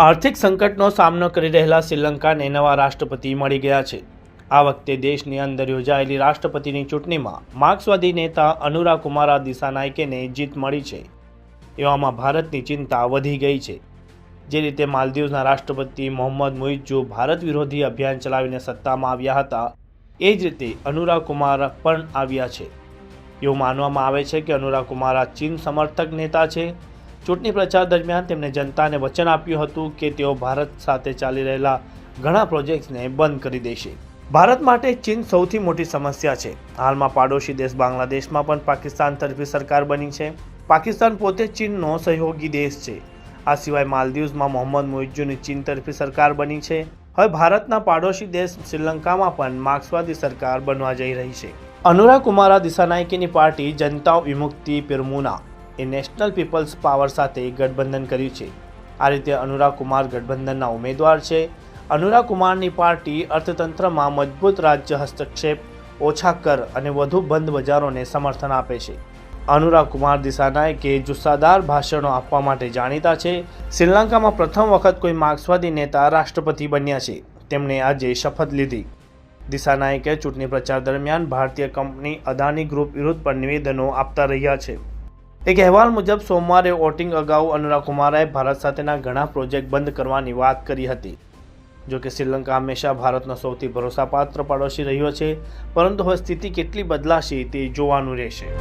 આર્થિક સંકટનો સામનો કરી રહેલા શ્રીલંકાને નવા રાષ્ટ્રપતિ મળી ગયા છે. આ વખતે દેશની અંદર યોજાયેલી રાષ્ટ્રપતિની ચૂંટણીમાં માર્ક્સવાદી નેતા અનુરા કુમારા દિસાનાયકેને જીત મળી છે. એવામાં ભારતની ચિંતા વધી ગઈ છે. જે રીતે માલદીવના રાષ્ટ્રપતિ મોહમ્મદ મુઇજુ ભારત વિરોધી અભિયાન ચલાવીને સત્તામાં આવ્યા હતા, એ જ રીતે અનુરા કુમાર પણ આવ્યા છે. એવું માનવામાં આવે છે કે અનુરા કુમારા ચીન સમર્થક નેતા છે. ચૂંટણી પ્રચાર દરમિયાન તેમણે જનતાને વચન આપ્યું હતું કે તેઓ ભારત સાથે ચાલી રહેલા ઘણા પ્રોજેક્ટ્સને બંધ કરી દેશે. ભારત માટે ચીન સૌથી મોટી સમસ્યા છે. હાલમાં પાડોશી દેશ બાંગ્લાદેશમાં પણ પાકિસ્તાન તરફી સરકાર બની છે. પાકિસ્તાન પોતે ચીનનો સહયોગી દેશ છે. આ સિવાય માલદીવ્સમાં મોહમ્મદ મોઇજુની ચીન તરફી સરકાર બની છે. હવે ભારતના પાડોશી દેશ શ્રીલંકામાં પણ માર્ક્સવાદી સરકાર બનવા જઈ રહી છે. અનુરા કુમારા દિશાનાયકીની પાર્ટી જનતા વિમુક્તિ પેરમુના એ નેશનલ પીપલ્સ પાવર સાથે ગઠબંધન કર્યું છે. આ રીતે અનુરા કુમાર ગઠબંધનના ઉમેદવાર છે. અનુરા કુમારની પાર્ટી અર્થતંત્રમાં મજબૂત રાજ્ય હસ્તક્ષેપ, ઓછા કર અને વધુ બંધ બજારોને સમર્થન આપે છે. અનુરા કુમાર દિસાનાયકે જુસ્સાદાર ભાષણો આપવા માટે જાણીતા છે. શ્રીલંકામાં પ્રથમ વખત કોઈ માર્ક્સવાદી નેતા રાષ્ટ્રપતિ બન્યા છે. તેમણે આજે શપથ લીધી. દિસાનાયકે ચૂંટણી પ્રચાર દરમિયાન ભારતીય કંપની અદાની ગ્રુપ વિરુદ્ધ પણ નિવેદનો આપતા રહ્યા છે. એક અહેવાલ મુજબ, સોમવારે વોટિંગ અગાઉ અનુરા કુમારાએ ભારત સાથેના ઘણા પ્રોજેક્ટ બંધ કરવાની વાત કરી હતી. જો કે શ્રીલંકા હંમેશા ભારતનો સૌથી ભરોસાપાત્ર પડોશી રહ્યો છે, પરંતુ હવે સ્થિતિ કેટલી બદલાશે તે જોવાનું રહેશે.